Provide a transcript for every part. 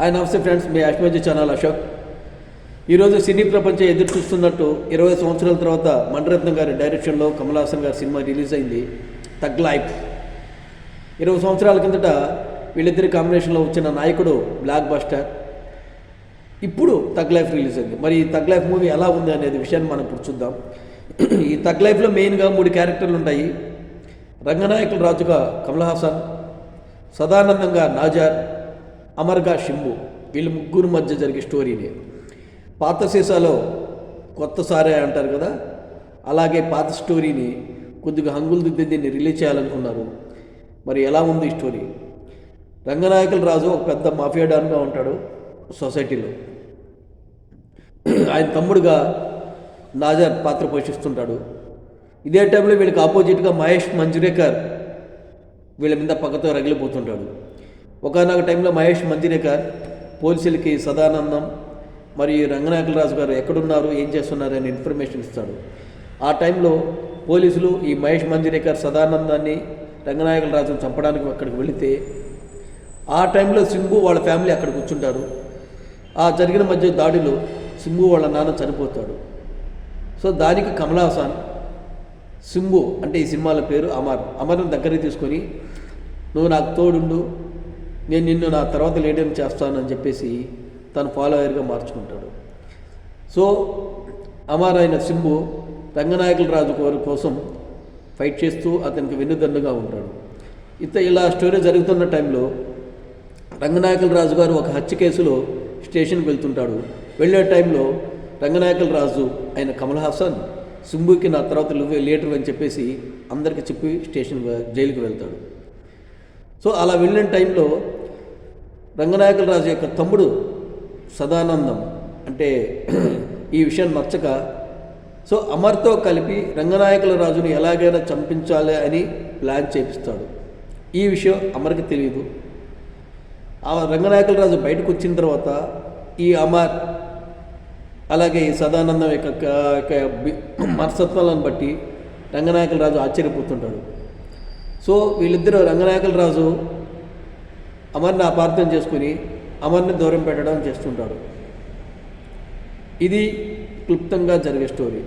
Hi నమస్తే friends. మీ అష్మజీ ఛానల్ అశోక్. ఈరోజు సినీ ప్రపంచం ఎదురు చూస్తున్నట్టు ఇరవై సంవత్సరాల తర్వాత మణిరత్నం గారి డైరెక్షన్లో కమలాసన్ గారి సినిమా రిలీజ్ అయింది. తగ్ లైఫ్. ఇరవై సంవత్సరాల కిందట వీళ్ళిద్దరి కాంబినేషన్లో వచ్చిన నాయకుడు బ్లాక్ బస్టర్. ఇప్పుడు తగ్ లైఫ్ రిలీజ్ అయింది. మరి ఈ తగ్ లైఫ్ మూవీ ఎలా ఉంది అనేది విషయాన్ని మనం ఇప్పుడు చూద్దాం. ఈ తగ్ లైఫ్లో మెయిన్గా మూడు క్యారెక్టర్లు ఉంటాయి. రంగనాయకుల రాజుగా కమల్ హాసన్ సదానందంగా నాజార్ అమర్గా షింబు వీళ్ళు ముగ్గురు మధ్య జరిగే స్టోరీని. పాత సీసాలో కొత్త సారే అంటారు కదా అలాగే పాత స్టోరీని కొద్దిగా హంగులు దిద్ది దీన్ని రిలీజ్ చేయాలనుకున్నారు. మరి ఎలా ఉంది ఈ స్టోరీ? రంగనాయకుల రాజు ఒక పెద్ద మాఫియా డాన్గా ఉంటాడు సొసైటీలో. ఆయన తమ్ముడుగా నాజర్ పాత్ర పోషిస్తుంటాడు. ఇదే టైంలో వీళ్ళకి ఆపోజిట్గా మహేష్ మంజురేకర్ వీళ్ళ మీద పక్కతో రగిలిపోతుంటాడు. ఒకనొక టైంలో మహేష్ మందిరేకర్ పోలీసులకి సదానందం మరియు రంగనాయకుల రాజు గారు ఎక్కడున్నారు ఏం చేస్తున్నారు అని ఇన్ఫర్మేషన్ ఇస్తాడు. ఆ టైంలో పోలీసులు ఈ మహేష్ మందిరేకర్ సదానందాన్ని రంగనాయకుల రాజును చంపడానికి అక్కడికి వెళితే ఆ టైంలో సింగు వాళ్ళ ఫ్యామిలీ అక్కడ కూర్చుంటారు. ఆ జరిగిన మధ్య దాడిలో సింబు వాళ్ళ నాన్న చనిపోతాడు. సో దానికి కమల్ హాసన్ సింబు అంటే ఈ సినిమాల పేరు అమర్. అమర్ని దగ్గరికి తీసుకొని నువ్వు నాకు తోడుండు నేను నిన్ను నా తర్వాత లీడర్ని చేస్తానని చెప్పేసి తను ఫాలోయర్గా మార్చుకుంటాడు. సో అమర్ అయిన సింబు రంగనాయకుల రాజు కోరి కోసం ఫైట్ చేస్తూ అతనికి వెన్నుదన్నుగా ఉంటాడు. ఇత ఇలా స్టోరీ జరుగుతున్న టైంలో రంగనాయకుల రాజు గారు ఒక హత్య కేసులో స్టేషన్కి వెళ్తుంటాడు. వెళ్ళే టైంలో రంగనాయకుల రాజు ఆయన కమల్ హాసన్ సింబుకి నా తర్వాత నువ్వే అని చెప్పేసి అందరికీ చెప్పి స్టేషన్ జైలుకి వెళ్తాడు. సో అలా వెళ్ళిన టైంలో రంగనాయకుల రాజు యొక్క తమ్ముడు సదానందం అంటే ఈ విషయం నచ్చక సో అమర్తో కలిపి రంగనాయకుల రాజుని ఎలాగైనా చంపించాలి అని ప్లాన్ చేపిస్తాడు. ఈ విషయం అమర్కి తెలియదు ఆ రంగనాయకుల రాజు బయటకు వచ్చిన తర్వాత ఈ అమర్ అలాగే ఈ సదానందం యొక్క మనస్తత్వాలను బట్టి రంగనాయకుల రాజు ఆశ్చర్యపోతుంటాడు. సో వీళ్ళిద్దరూ రంగనాయకుల రాజు అమర్ని అపార్థం చేసుకుని అమర్ని దూరం పెట్టడం చేస్తుంటాడు. ఇది క్లుప్తంగా జరిగే స్టోరీ.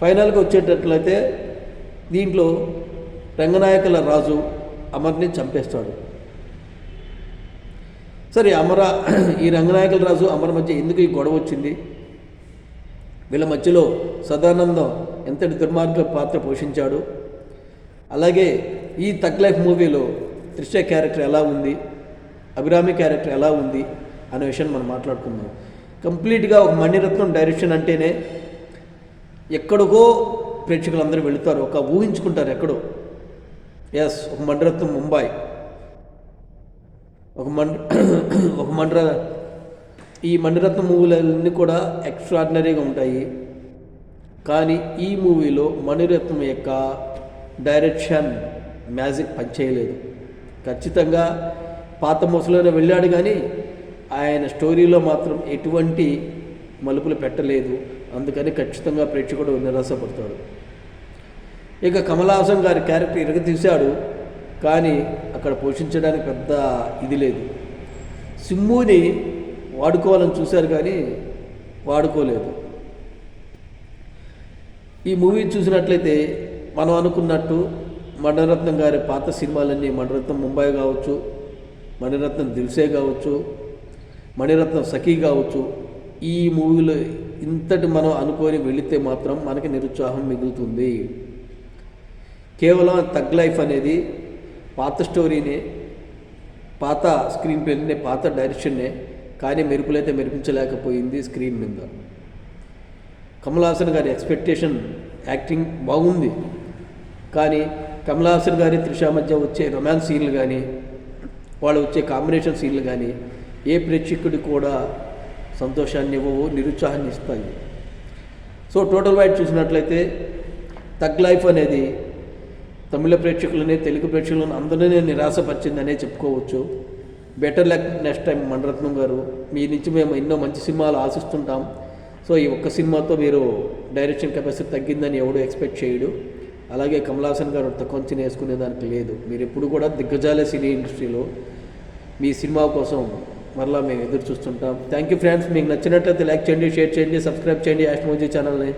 ఫైనల్గా వచ్చేటట్లయితే దీంట్లో రంగనాయకుల రాజు అమర్ని చంపేస్తాడు. సరే అమర ఈ రంగనాయకుల రాజు అమర మధ్య ఎందుకు ఈ గొడవ వచ్చింది? వీళ్ళ మధ్యలో సదానందం ఎంతటి దుర్మార్గ పాత్ర పోషించాడు? అలాగే ఈ తగ్ లైఫ్ మూవీలో త్రిష క్యారెక్టర్ ఎలా ఉంది? అభిరామి క్యారెక్టర్ ఎలా ఉంది? అనే విషయాన్ని మనం మాట్లాడుకుందాం. కంప్లీట్గా ఒక మణిరత్నం డైరెక్షన్ అంటేనే ఎక్కడికో ప్రేక్షకులందరూ వెళుతారు. ఒక ఊహించుకుంటారు ఎక్కడో. ఎస్ ఒక మణిరత్నం ముంబై. ఒక మండ ఒక మండ్ర ఈ మణిరత్న మూవీలన్నీ కూడా ఎక్స్ట్రాడినరీగా ఉంటాయి. కానీ ఈ మూవీలో మణిరత్నం యొక్క డైరెక్షన్ మ్యాజిక్ పనిచేయలేదు. ఖచ్చితంగా పాత మోసలోనే వెళ్ళాడు కానీ ఆయన స్టోరీలో మాత్రం ఎటువంటి మలుపులు పెట్టలేదు. అందుకని ఖచ్చితంగా ప్రేక్షకుడు నిరాశపడతాడు. ఇక కమలాసం గారి క్యారెక్టర్ ఇరగ తీశాడు కానీ అక్కడ పోషించడానికి పెద్ద ఇది లేదు. సింహుని వాడుకోవాలని చూశారు కానీ వాడుకోలేదు. ఈ మూవీ చూసినట్లయితే మనం అనుకున్నట్టు మణిరత్నం గారి పాత సినిమాలన్నీ మణిరత్నం ముంబై కావచ్చు మణిరత్నం దిల్సే కావచ్చు మణిరత్నం సఖీ కావచ్చు ఈ మూవీలో ఇంతటి మనం అనుకొని వెళితే మాత్రం మనకి నిరుత్సాహం మిగులుతుంది. కేవలం తగ్ లైఫ్ అనేది పాత స్టోరీనే పాత స్క్రీన్ ప్లేనే పాత డైరెక్షన్నే కానీ మెరుపులైతే మెరిపించలేకపోయింది స్క్రీన్ మీద. కమల్ హాసన్ గారి ఎక్స్పెక్టేషన్ యాక్టింగ్ బాగుంది. కానీ కమల్ గారి త్రిష మధ్య వచ్చే రొమాన్స్ సీన్లు కానీ వాళ్ళు వచ్చే కాంబినేషన్ సీన్లు కానీ ఏ ప్రేక్షకుడి కూడా సంతోషాన్ని ఇవ్వవు నిరుత్సాహాన్ని ఇస్తాయి. సో టోటల్ వైడ్ చూసినట్లయితే తగ్ లైఫ్ అనేది తమిళ ప్రేక్షకులని తెలుగు ప్రేక్షకులను అందరినీ నిరాశపరిచిందనే చెప్పుకోవచ్చు. Better luck next time Maniratnam గారు మీ నుంచి మేము ఎన్నో మంచి సినిమాలు ఆశిస్తుంటాం. సో ఈ ఒక్క సినిమాతో మీరు డైరెక్షన్ కెపాసిటీ తగ్గిందని ఎవడు ఎక్స్పెక్ట్ చేయడు. అలాగే కమలాసన్ గారు తక్కువ వేసుకునే దానికి లేదు. మీరు ఎప్పుడు కూడా దిగ్గజాలే సినీ ఇండస్ట్రీలో. మీ సినిమా కోసం మరలా మేము ఎదురు చూస్తుంటాం. థ్యాంక్ యూ ఫ్రెండ్స్ మీకు నచ్చినట్లయితే లైక్ చేయండి షేర్ చేయండి సబ్స్క్రైబ్ చేయండి. యాష్మోజీ ఛానల్ని